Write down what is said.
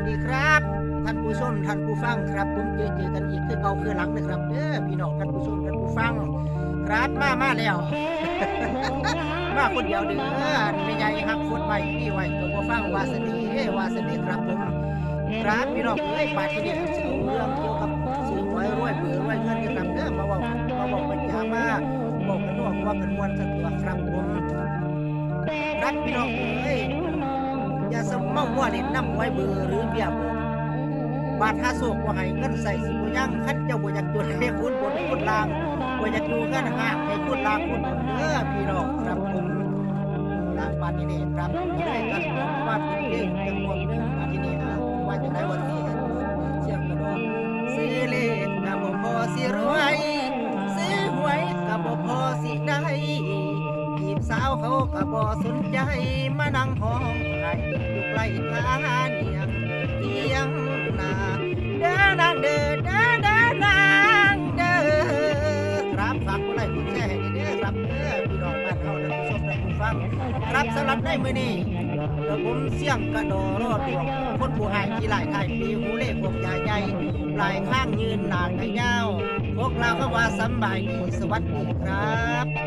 วัสดีครับ ท่านผู้ชมท่านผู้ฟังครับผมเจอเจอกันอีกคือเก่าคือหลังนะครับเด้อพี่น้องท่านผู้ชมท่านผู้ฟัง ครับมามาแล้ว มาคนเดียวเด้อไม่ใหญ่ฮักฟุตใหม่พี่ไว้ตัวบ่ฟังวาสนีวาสนีครับผมครับพี่น้องเอ้ยปาที่นี่สิเอเรื่องเกี่ยวกับซื้อหวยรวยเบื่อรวยเงินกันครับเด้อมาเว้ามาบอกปัญญามาบอกกันว่าว่ากันมวนกันตัวครับผมครับพี่น้องเอ้ย อย่าสมเมาหัวเล่นน้ำไว้เบือหรือเบียบบกบาดหาโศกว่าให้เงินใส่สิบยังคันเจ้าบ่อยากจนให้คุณบนคุณลางบ่อยากอยู่เงินห่างให้คุณลางคุณบนเด้อพี่น้องครับผมลางปานนี้นี่ครับบ่ได้กันบอกว่าเป็นเรื่องจังหวะเรื่องปานนี้นี่อะว่าจะได้วันนี้เสียงกระดอกซื้อเลขก็บ่พอสิรวยซื้อหวยก็บ่พอสิได้จีบสาวเขาก็บ่สนใจมานั่งห้องไห้ ทาเนียงเทียงนาเด้อนางเด้อเด้อเด้อนางเด้อครับฝากกดไลค์กดแชร์ให้เด้อครับเด้อพี่น้องบ้านเฮาท่านผู้ชมท่านผู้ฟังครับสำหรับในมื้อนี้ผมเสี่ยงกระโดรอดดวงคนผู้หายที่หลายไทยปีหูเล่พวกใหญ่ใหญ่ปลายข้างยืนหนากระยาวพวกเราก็ว่าสบายดีสวัสดีครับ